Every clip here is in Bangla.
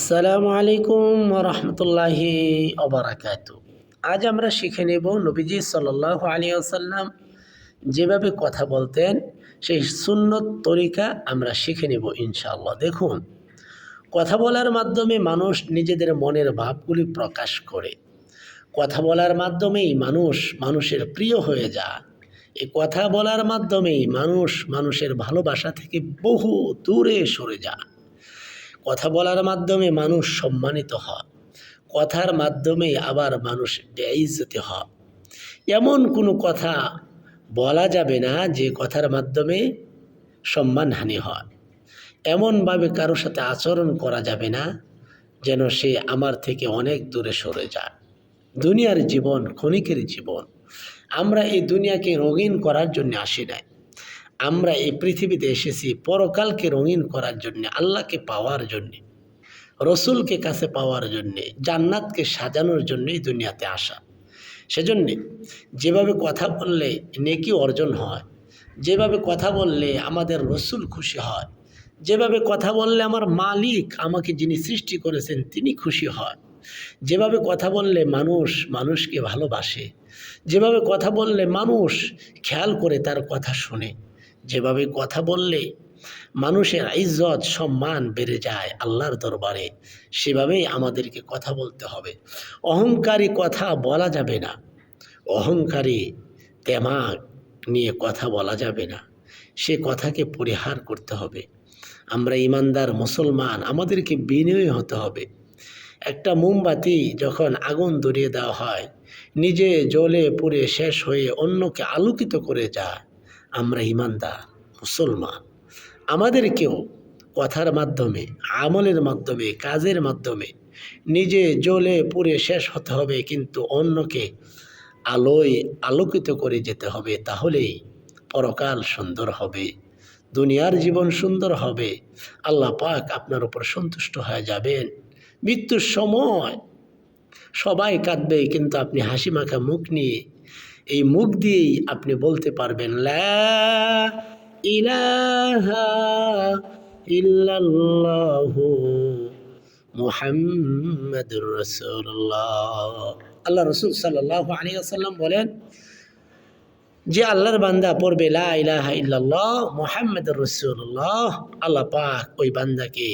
আসসালামু আলাইকুম রহমতুল্লাহি অবরাকাত আজ আমরা শিখে নেব নবীজি সাল্লাহ আলী আসাল্লাম যেভাবে কথা বলতেন, সেই সুন্নত তরিকা আমরা শিখে নেব ইনশাআল্লাহ। দেখুন, কথা বলার মাধ্যমে মানুষ নিজেদের মনের ভাবগুলি প্রকাশ করে। কথা বলার মাধ্যমেই মানুষ মানুষের প্রিয় হয়ে যায়। এই কথা বলার মাধ্যমেই মানুষ মানুষের ভালোবাসা থেকে বহু দূরে সরে যায়। কথা বলার মাধ্যমে মানুষ সম্মানিত হয়। কথার মাধ্যমে আবার মানুষ বেইজ্জতি হয়। এমন কোনো কথা বলা যাবে না যে কথার মাধ্যমে সম্মানহানি হয়। এমনভাবে কারোর সাথে আচরণ করা যাবে না যেন সে আমার থেকে অনেক দূরে সরে যায়। দুনিয়ার জীবন ক্ষণিকের জীবন। আমরা এই দুনিয়াকে রঙিন করার জন্য আসি নাই। আমরা এই পৃথিবীতে এসেছি পরকালকে রঙিন করার জন্যে, আল্লাহকে পাওয়ার জন্যে, রসুলকে কাছে পাওয়ার জন্যে, জান্নাতকে সাজানোর জন্যই দুনিয়াতে আসা। সেজন্যে যেভাবে কথা বললে নেকি অর্জন হয়, যেভাবে কথা বললে আমাদের রসুল খুশি হয়, যেভাবে কথা বললে আমার মালিক আমাকে যিনি সৃষ্টি করেছেন তিনি খুশি হয়, যেভাবে কথা বললে মানুষ মানুষকে ভালোবাসে, যেভাবে কথা বললে মানুষ খেয়াল করে তার কথা শোনে যেভাবে কথা বললে মানুষের ইজ্জত, সম্মান বেড়ে যায় আল্লাহর দরবারে, সেভাবেই আমাদেরকে কথা বলতে হবে। অহংকারী কথা বলা যাবে না। অহংকারী তেমাগ নিয়ে কথা বলা যাবে না। সে কথাকে পরিহার করতে হবে। আমরা ইমানদার, মুসলমান, আমাদেরকে বিনয়ী হতে হবে। একটা মোমবাতি যখন আগুন ধরিয়ে দেওয়া হয়, নিজে জ্বলে পুড়ে শেষ হয়ে অন্যকে আলোকিত করে যায়। আমরা ইমানদার, মুসলমান। আমাদেরকেও কথার মাধ্যমে, আমলের মাধ্যমে, কাজের মাধ্যমে নিজে জ্বলে পুড়ে শেষ হতে হবে, কিন্তু অন্যকে আলোয় আলোকিত করে যেতে হবে, তাহলেই পরকাল সুন্দর হবে, দুনিয়ার জীবন সুন্দর হবে। আল্লাহ পাক আপনার উপর সন্তুষ্ট হয়ে যাবেন। মৃত্যুর সময় সবাই কাঁদবে, কিন্তু আপনি হাসি মাখা মুখ নিয়ে এই মুখ দিয়েই আপনি বলতে পারবেন রাসূলুল্লাহ। আল্লাহ রসুল আসাল্লাম বলেন, যে আল্লাহর বান্দা পড়বে, লা ইলাহা ইল্লাল্লাহ মুহাম্মাদুর রাসূলুল্লাহ, আল্লাহ পাক ওই বান্দাকে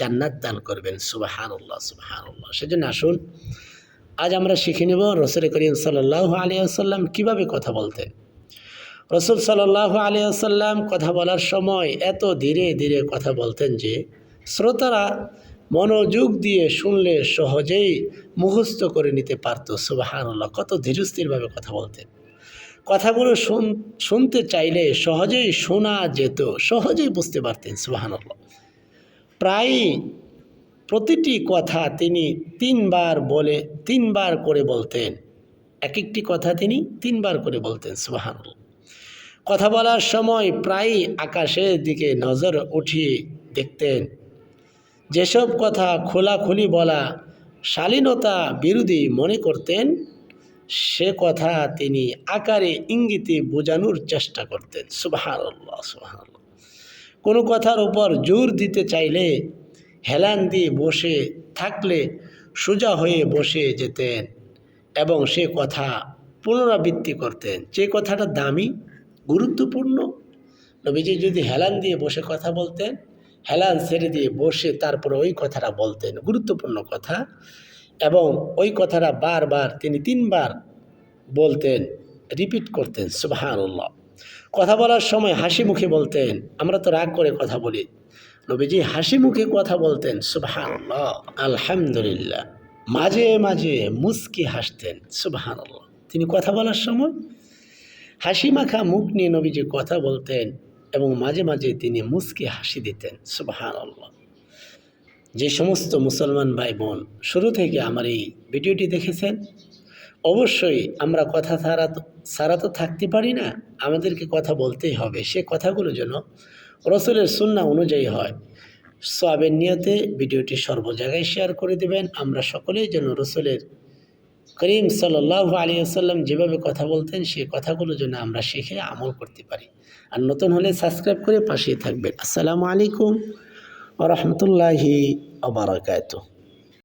জান্নাত দান করবেন, সুবহানাল্লাহ সুবহানাল্লাহ। সেজন্য আসুন আজ আমরা শিখে নেব রসুল করিম সাল্লাহ আলী আসাল্লাম কীভাবে কথা বলতেন। রসুল সাল্লাহ আলী আসাল্লাম কথা বলার সময় এত ধীরে ধীরে কথা বলতেন যে শ্রোতারা মনোযোগ দিয়ে শুনলে সহজেই মুখস্থ করে নিতে পারতো। সুবাহানুল্লাহ, কত ধীরস্থিরভাবে কথা বলতেন। কথাগুলো শুন, শুনতে চাইলে সহজেই শোনা যেত, সহজেই বুঝতে পারতেন, সুবাহানুল্লাহ। প্রায় প্রতিটি কথা তিনি তিনবার বলে, তিনবার করে বলতেন। এক একটি কথা তিনি তিনবার করে বলতেন, সুবাহানুল্লাহ। কথা বলার সময় প্রায় আকাশের দিকে নজর উঠিয়ে দেখতেন। যেসব কথা খোলাখুলি বলা শালীনতা বিরোধী মনে করতেন, সে কথা তিনি আকারে ইঙ্গিতে বোঝানোর চেষ্টা করতেন সুবাহান কোনো কথার উপর জোর দিতে চাইলে হেলান দিয়ে বসে থাকলে সোজা হয়ে বসে যেতেন এবং সে কথা পুনরাবৃত্তি করতেন। যে কথাটা দামি, গুরুত্বপূর্ণ। নবীজি যদি হেলান দিয়ে বসে কথা বলতেন, হেলান ছেড়ে দিয়ে বসে তারপরে ওই কথাটা বলতেন, গুরুত্বপূর্ণ কথা। এবং ওই কথাটা বারবার তিনি তিনবার বলতেন, রিপিট করতেন, সুবাহানুল্লাহ। কথা বলার সময় হাসি মুখে বলতেন, আমরা তো রাগ করে কথা বলি। নবীজি হাসি মুখে কথা বলতেন, সুবাহানুল্লাহ, আলহামদুলিল্লাহ। মাঝে মাঝে মুস্কি হাসতেন, সুবাহানুল্লাহ। তিনি কথা বলার সময় হাসি মাখা মুখ নিয়ে নবীজি কথা বলতেন এবং মাঝে মাঝে তিনি মুস্কি হাসি দিতেন সুবাহান যে সমস্ত মুসলমান ভাই বোন শুরু থেকে আমার এই ভিডিওটি দেখেছেন, অবশ্যই আমরা কথা সারা সারা তো থাকতে পারি না, আমাদেরকে কথা বলতেই হবে। সে কথাগুলো যেন রসুলের সুন্না অনুযায়ী হয়। সোয়াবের নিয়তে ভিডিওটি সর্ব জায়গায় শেয়ার করে দেবেন। আমরা সকলেই যেন রসুলের করিম সাল্লাহ আলী আসাল্লাম যেভাবে কথা বলতেন সেই কথাগুলো যেন আমরা শিখে আমল করতে পারি। আর নতুন হলে সাবস্ক্রাইব করে পাশেই থাকবেন। আসসালামু আলাইকুম রহমতুল্লাহি আবরাকাতুহ